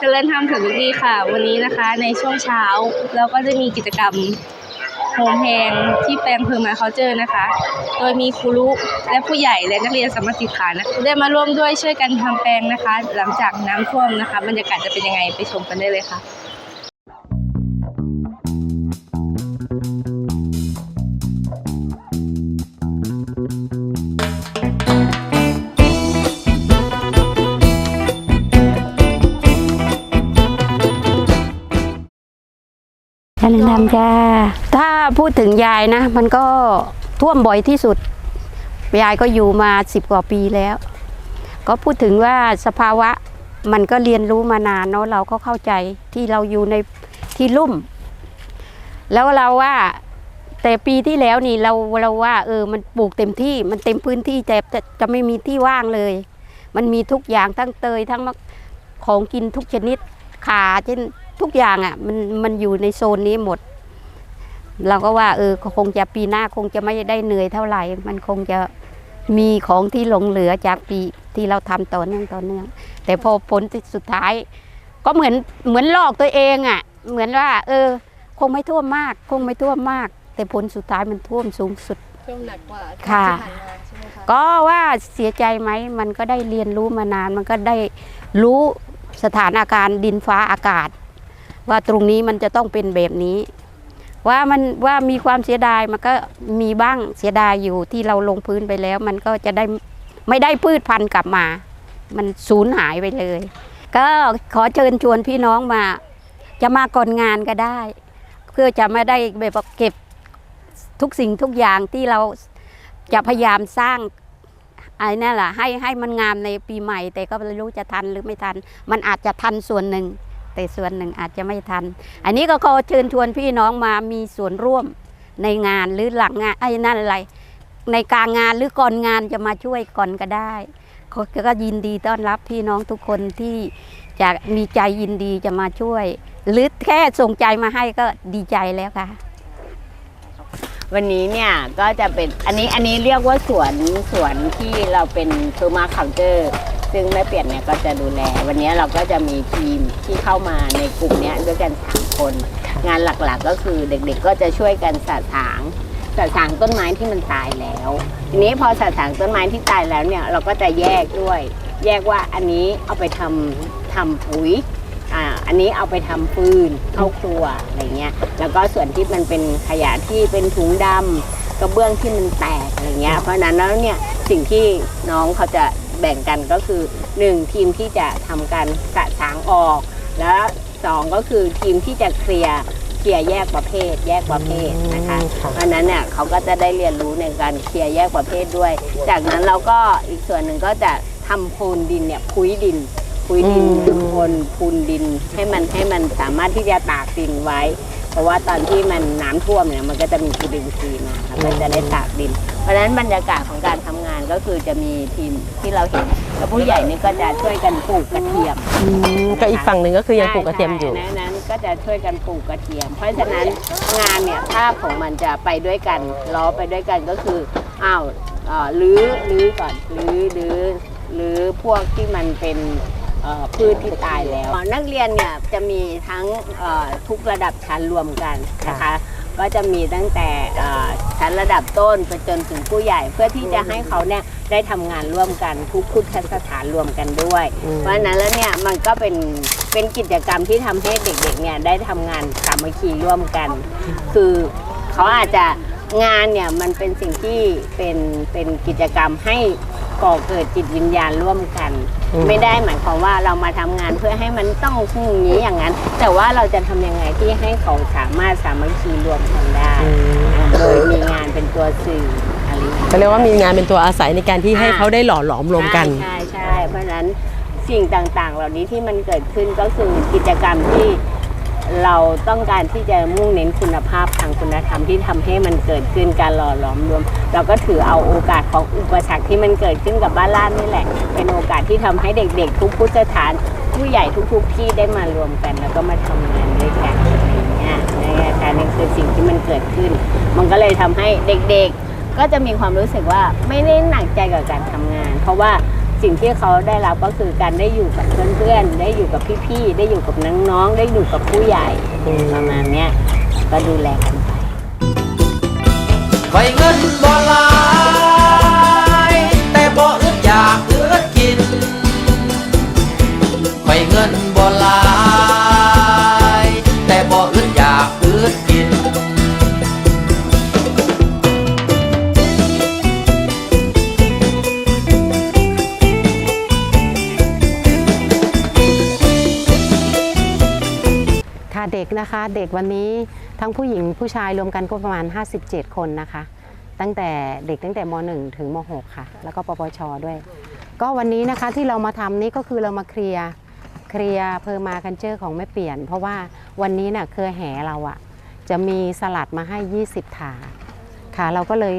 เจริญธรรมถึงดีค่ะ วันนี้นะคะในช่วงเช้าเราก็จะมีกิจกรรมโฮมแฮงที่แปลงเพิร์มาเคาเจอร์นะคะ โดยมีครูรุและผู้ใหญ่และนักเรียนสมัคคีฐานนะได้มาร่วมด้วยช่วยกันทำแปลงนะคะ หลังจากน้ำท่วมนะคะ บรรยากาศจะเป็นยังไงไปชมกันได้เลยค่ะ ท่านนำจ้า ถ้าพูดถึงยายนะ มันก็ท่วมบ่อยที่สุด ยายก็อยู่มาสิบกว่าปีแล้ว ก็พูดถึงว่าสภาวะมันก็เรียนรู้มานานเนาะเราก็เข้าใจที่เราอยู่ในที่ลุ่ม แล้วเราว่าแต่ปีที่แล้วนี่เราเราว่า เออมันปลูกเต็มที่มันเต็มพื้นที่แต่จะจะไม่มีที่ว่างเลย มันมีทุกอย่างทั้งเตยทั้งของกินทุกชนิดขาเช่น ทุกอย่างอะมันมันอยู่ในโซนนี้หมด เราก็ว่าเออคงจะปีหน้าคงจะไม่ได้เหนื่อยเท่าไหร่ มันคงจะมีของที่หลงเหลือจากปีที่เราทำต่อเนื่องต่อเนื่อง แต่พอผลสุดท้าย ก็เหมือนเหมือนหลอกตัวเองอะ เหมือนว่า เออ คงไม่ท่วมมาก คงไม่ท่วมมาก แต่ผลสุดท้ายมันท่วมสูงสุดท่วมหนักกว่าค่ะที่ผ่านมาใช่ไหมคะก็ว่าเสียใจไหมมันก็ได้เรียนรู้มานานมันก็ได้รู้สถานการณ์ดินฟ้าอากาศ ว่าตรงนี้มันจะต้องเป็นแบบนี้ ว่ามันว่ามีความเสียดายมันก็มีบ้างเสียดายอยู่ที่เราลงพื้นไปแล้ว มันก็จะได้ไม่ได้พืชพันธุ์กลับมา มันสูญหายไปเลย ก็ขอเชิญชวนพี่น้องมา จะมาก่อนงานก็ได้ เพื่อจะไม่ได้แบบเก็บทุกสิ่งทุกอย่างที่เราจะพยายามสร้างไอ้นั่นแหละให้ให้มันงามในปีใหม่ แต่ก็ไม่รู้จะทันหรือไม่ทัน มันอาจจะทันส่วนหนึ่ง แต่ส่วนหนึ่งอาจจะไม่ทัน อันนี้ก็ขอเชิญชวนพี่น้องมามีส่วนร่วมในงานหรือหลังงานไอ้นั่นอะไร ในกลางงานหรือก่อนงานจะมาช่วยก่อนก็ได้ก็ยินดีต้อนรับพี่น้องทุกคนที่จะมีใจยินดีจะมาช่วย หรือแค่ส่งใจมาให้ก็ดีใจแล้วค่ะ วันนี้เนี่ยก็จะเป็นอันนี้อันนี้เรียกว่าสวนสวนที่เราเป็นเทอร์มาคัลเจอร์ ซึ่งแม่เปียนเนี่ยก็จะดูแล วันนี้เราก็จะมีทีมที่เข้ามาในกลุ่มเนี้ยด้วยกันสามคน งานหลักๆก็คือเด็กๆก็จะช่วยกันสะสางสะสางต้นไม้ที่มันตายแล้ว ทีนี้พอสะสางต้นไม้ที่ตายแล้วเนี่ยเราก็จะแยกด้วย แยกว่าอันนี้เอาไปทำทำปุ๋ยอ่าอันนี้เอาไปทำฟืนเข้าครัวอะไรเงี้ยแล้วก็ส่วนที่มันเป็นขยะที่เป็นถุงดำกระเบื้องที่มันแตกอะไรเงี้ยเพราะนั้นแล้วเนี่ยสิ่งที่น้องเขาจะ แบ่งกันก็คือหนึ่งทีมที่จะทำการสะสางออก แล้วสองก็คือทีมที่จะเคลียร์เคลียร์แยกประเภท แยกประเภทนะคะเพราะฉะนั้นเนี่ยเขาก็จะได้เรียนรู้ในการเคลียร์แยกประเภทด้วย จากนั้นเราก็อีกส่วนหนึ่งก็จะทำโพนดินเนี่ยพุ้ยดินพุ้ยดินหรือโพนพูนดินให้มันให้มันสามารถที่จะตากดินไว้ เพราะว่าตอนที่มันน้ำท่วมเนี่ยมันก็จะมีจุลินทรีย์มาครับก็จะได้ตากดิน เพราะฉะนั้นบรรยากาศของการทำงาน ก็คือจะมีทีมที่เราเห็นแล้วผู้ใหญ่นี่ก็จะช่วยกันปลูกกระเทียมก็อีกฝั่งหนึ่งก็คือยังปลูกกระเทียมอยู่ ใช่ใช่นั้นก็จะช่วยกันปลูกกระเทียม เพราะฉะนั้นงานเนี่ยภาพของมันจะไปด้วยกันล้อไปด้วยกันก็คืออ้าวเอ่อรื้อรื้อก่อนรื้อรื้อรื้อพวกที่มันเป็นเอ่อพืชที่ตายแล้ว นักเรียนเนี่ยจะมีทั้งเอ่อทุกระดับชั้นรวมกันนะคะ ก็จะมีตั้งแต่เอ่อชั้นระดับต้นไปจนถึงผู้ใหญ่เพื่อที่จะให้เขาเนี่ยได้ทำงานร่วมกันทุกพุทธสถานรวมกันด้วยอืมเพราะฉะนั้นแล้วเนี่ยมันก็เป็นเป็นกิจกรรมที่ทำให้เด็กๆเนี่ยได้ทำงานสามัคคีร่วมกัน คือเขาอาจจะงานเนี่ยมันเป็นสิ่งที่เป็นเป็นกิจกรรมให้ ก่อเกิดจิตวิญญาณร่วมกัน อืม ไม่ได้หมายความว่าเรามาทำงานเพื่อให้มันต้องอย่างนี้อย่างนั้น แต่ว่าเราจะทำยังไงที่ให้เขาสามารถสามัคคีรวมกันได้อืมอ่าโดยมีงานเป็นตัวสื่ออะไรอย่างเงี้ย ก็เรียกว่ามีงานเป็นตัวอาศัยในการที่ให้เขาได้หล่อหลอมรวมกัน ใช่ใช่ใช่เพราะฉะนั้นสิ่งต่างๆ เหล่านี้ที่มันเกิดขึ้นก็คือกิจกรรมที่ เราต้องการที่จะมุ่งเน้นคุณภาพทางคุณธรรมที่ทำให้มันเกิดขึ้นการหล่อหลอมรวม เราก็ถือเอาโอกาสของอุปสรรคที่มันเกิดขึ้นกับบ้านล่านนี่แหละ เป็นโอกาสที่ทำให้เด็กๆ ทุกพุทธสถานผู้ใหญ่ทุกๆที่ได้มารวมกัน แล้วก็มาทำงานด้วยกันอะไรอย่างเงี้ยนะคะนี่คือสิ่งที่มันเกิดขึ้น มันก็เลยทำให้เด็กๆ ก็จะมีความรู้สึกว่าไม่ได้หนักใจกับการทำงาน เพราะว่า สิ่งที่เขาได้รับก็คือการได้อยู่กับเพื่อนๆ ได้อยู่กับพี่ๆ ได้อยู่กับน้องๆ ได้อยู่กับผู้ใหญ่ประมาณเนี้ยก็ดูแลกันไป นะคะ เด็กวันนี้ทั้งผู้หญิงผู้ชายรวมกันก็ประมาณ 57 คนนะคะ ตั้งแต่เด็กตั้งแต่ม .1 ถึงม .6 ค่ะ แล้วก็ปปชด้วย ก็วันนี้นะคะที่เรามาทำนี้ก็คือเรามาเคลียร์เคลียร์เพอร์มาคันเจอร์ของแม่เปลี่ยน เพราะว่าวันนี้น่ะเครือแห่เราอะจะมีสลัดมาให้ 20 ถาค่ะ เราก็เลย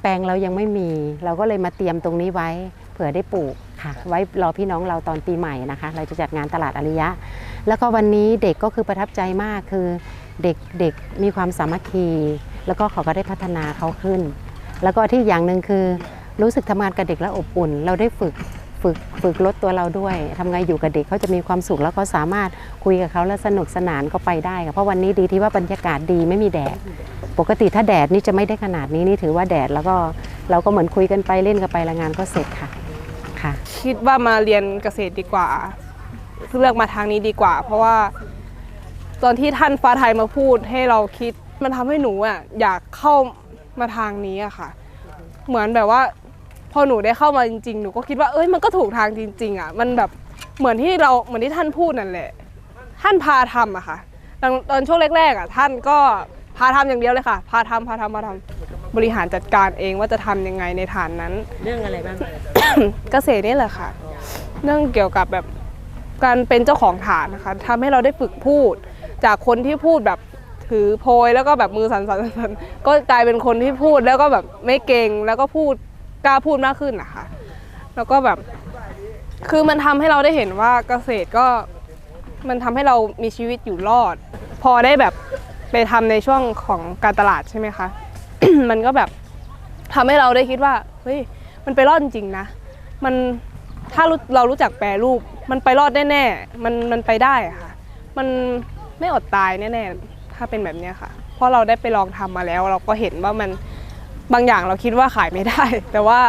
แปลงเรายังไม่มี เราก็เลยมาเตรียมตรงนี้ไว้เผื่อได้ปลูกค่ะ ไว้รอพี่น้องเราตอนปีใหม่นะคะ เราจะจัดงานตลาดอาริยะ แล้วก็วันนี้เด็กก็คือประทับใจมากคือเด็กเด็กมีความสามัคคี แล้วก็เขาก็ได้พัฒนาเขาขึ้น แล้วก็ที่อย่างหนึ่งคือรู้สึกทำงานกับเด็กแล้วอบอุ่น เราได้ฝึกฝึกฝึกลดตัวเราด้วยทำไงอยู่กับเด็กเขาจะมีความสุขแล้วก็สามารถคุยกับเขาแล้วสนุกสนานก็ไปได้ค่ะเพราะวันนี้ดีที่ว่าบรรยากาศดีไม่มีแดด ปกติถ้าแดดนี่จะไม่ได้ขนาดนี้นี่ถือว่าแดดแล้วก็เราก็เหมือนคุยกันไปเล่นกันไปแล้วงานก็เสร็จค่ะค่ะ คิดว่ามาเรียนเกษตรดีกว่า เลือกมาทางนี้ดีกว่า เพราะว่า ตอนที่ท่านฟ้าไทยมาพูดให้เราคิดมันทำให้หนูอะอยากเข้ามาทางนี้อะค่ะ เหมือนแบบว่า พอหนูได้เข้ามาจริงๆ หนูก็คิดว่าเอ้ยมันก็ถูกทางจริง ๆอะมันแบบเหมือนที่เราเหมือนที่ท่านพูดนั่นแหละ ท่านพาทำอะค่ะตอนตอนช่วงแรกๆอะท่านก็พาทำอย่างเดียวเลยค่ะ พาทำพาทำพาทำบริหารจัดการเองว่าจะทำยังไงในฐานนั้น เรื่องอะไรบ้างเกษตรนี่แหละค่ะ เรื่องเกี่ยวกับแบบ การเป็นเจ้าของฐานนะคะทำให้เราได้ฝึกพูด จากคนที่พูดแบบถือโพยแล้วก็แบบมือสั่นๆๆก็กลายเป็นคนที่พูดแล้วก็แบบไม่เก่งแล้วก็พูดกล้าพูดมากขึ้นนะคะ แล้วก็แบบคือมันทำให้เราได้เห็นว่าเกษตรก็มันทำให้เรามีชีวิตอยู่รอด พอได้แบบไปทำในช่วงของการตลาดใช่ไหมคะ มันก็แบบทำให้เราได้คิดว่าเฮ้ยมันไปรอดจริงนะ มันถ้าเรารู้จักแปรรูป มันไปรอดแน่ๆมันมันไปได้ค่ะ มันไม่อดตายแน่ๆถ้าเป็นแบบนี้ค่ะ เพราะเราได้ไปลองทำมาแล้ว เราก็เห็นว่ามันบางอย่างเราคิดว่าขายไม่ได้ แต่ว่า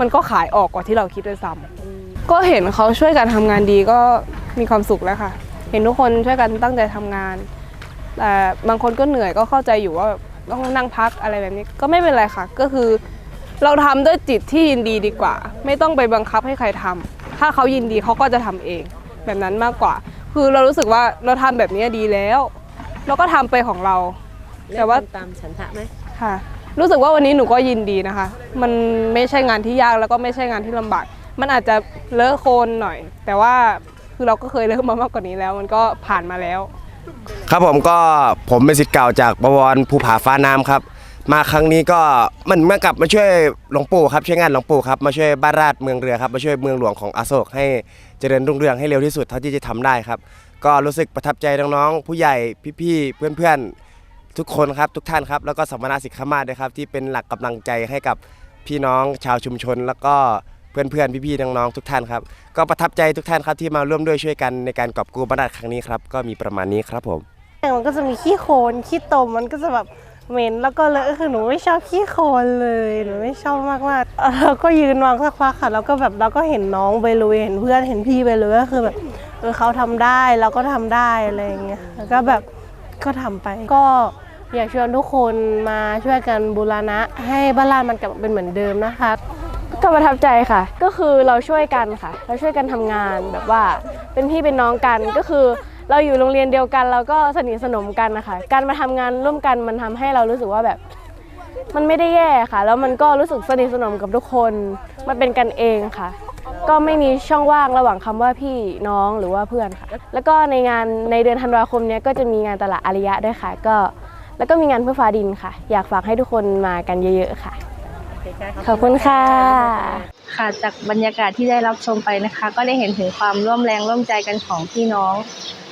มันก็ขายออกกว่าที่เราคิดด้วยซ้ำก็เห็นเขาช่วยกันทำงานดีก็มีความสุขแล้วค่ะ เห็นทุกคนช่วยกันตั้งใจทำงานแต่บางคนก็เหนื่อยก็เข้าใจอยู่ว่าต้องนั่งพักอะไรแบบนี้ก็ไม่เป็นไรค่ะ ก็คือ เราทำด้วยจิตที่ยินดีดีกว่า ไม่ต้องไปบังคับให้ใครทำ ถ้าเขายินดีเขาก็จะทำเองแบบนั้นมากกว่า คือเรารู้สึกว่าเราทำแบบนี้ดีแล้ว เราก็ทำไปของเรา แต่ว่าตามฉันทะไหมค่ะ รู้สึกว่าวันนี้หนูก็ยินดีนะคะ มันไม่ใช่งานที่ยากแล้วก็ไม่ใช่งานที่ลำบาก มันอาจจะเลอะโคลนหน่อย แต่ว่าคือเราก็เคยเลอะมามากกว่านี้แล้ว มันก็ผ่านมาแล้ว ครับผมก็ผมเป็นศิษย์เก่าจากบวรภูผาฟ้าน้ำครับ มาครั้งนี้ก็มันเมื่อนกับมาช่วยหลวงปู่ครับช่วยงานหลวงปู่ครับมาช่วยบ้านราชเมืองเรือครับมาช่วยเมืองหลวงของอโศกให้เจริญรุ่งเรืองให้เร็วที่สุดเท่าที่จะทำได้ครับ ก็รู้สึกประทับใจน้องๆผู้ใหญ่พี่ๆเพื่อนๆทุกคนครับทุกท่านครับ แล้วก็สัมมนาสิกขามาด้วยครับ ที่เป็นหลักกำลังใจให้กับพี่น้องชาวชุมชน แล้วก็เพื่อนๆพี่ๆน้องๆทุกท่านครับ ก็ประทับใจทุกท่านครับที่มาร่วมด้วยช่วยกันในการกอบกู้บ้านราชครั้งนี้ครับก็มีประมาณนี้ครับผมมันก็จะมีขี้โคลนขี้ตมมันก็จะแบบ เหม็นแล้วก็เลอะคือหนูไม่ชอบขี้โคลนเลยหนูไม่ชอบมากมากๆเอ่อเราก็ยืนวางสักพักค่ะแล้วก็แบบเราก็เห็นน้องไปลุยเห็นเพื่อนเห็นพี่ไปลุยก็คือแบบเออเขาทำได้เราก็ทำได้อะไรอย่างเงี้ยแล้วก็แบบก็ทำไปก็อยากชวนทุกคนมาช่วยกันบูรณะ ให้บ้านลาดมันกลับมาเป็นเหมือนเดิมนะคะ ก็ประทับใจค่ะ ก็คือเราช่วยกันค่ะ เราช่วยกันทำงานแบบว่าเป็นพี่เป็นน้องกันก็คือ เราอยู่โรงเรียนเดียวกันเราก็สนิทสนมกันนะคะการมาทำงานร่วมกันมันทำให้เรารู้สึกว่าแบบมันไม่ได้แย่ค่ะ แล้วมันก็รู้สึกสนิทสนมกับทุกคน มันเป็นกันเองค่ะ ก็ไม่มีช่องว่างระหว่างคำว่าพี่น้องหรือว่าเพื่อนค่ะ แล้วก็ในงานในเดือนธันวาคมเนี้ยก็จะมีงานตลาดอาริยะด้วยค่ะ ก็แล้วก็มีงานเพื่อฟ้าดินค่ะ อยากฝากให้ทุกคนมากันเยอะๆค่ะ ขอบคุณค่ะ ค่ะจากบรรยากาศที่ได้รับชมไปนะคะ ก็ได้เห็นถึงความร่วมแรงร่วมใจกันของพี่น้อง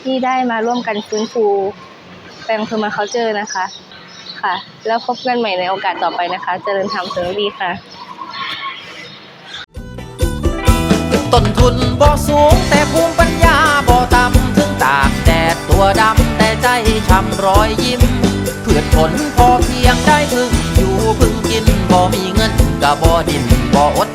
ที่ได้มาร่วมกันฟื้นฟูแปลงพื้นมาเขาเจอนะคะ ค่ะ แล้วพบกันใหม่ในโอกาสต่อไปนะคะ เจริญธรรมสริมดีค่ะต้นทุนบ่สูงแต่ภูมิปัญญาบ่ต่ำถึงตากแดดตัวดำแต่ใจช้ำรอยยิ้มพืชผลพอเพียงได้พึ่งอยู่พึ่งกินบ่มีเงินก็บ่ดินบ่อด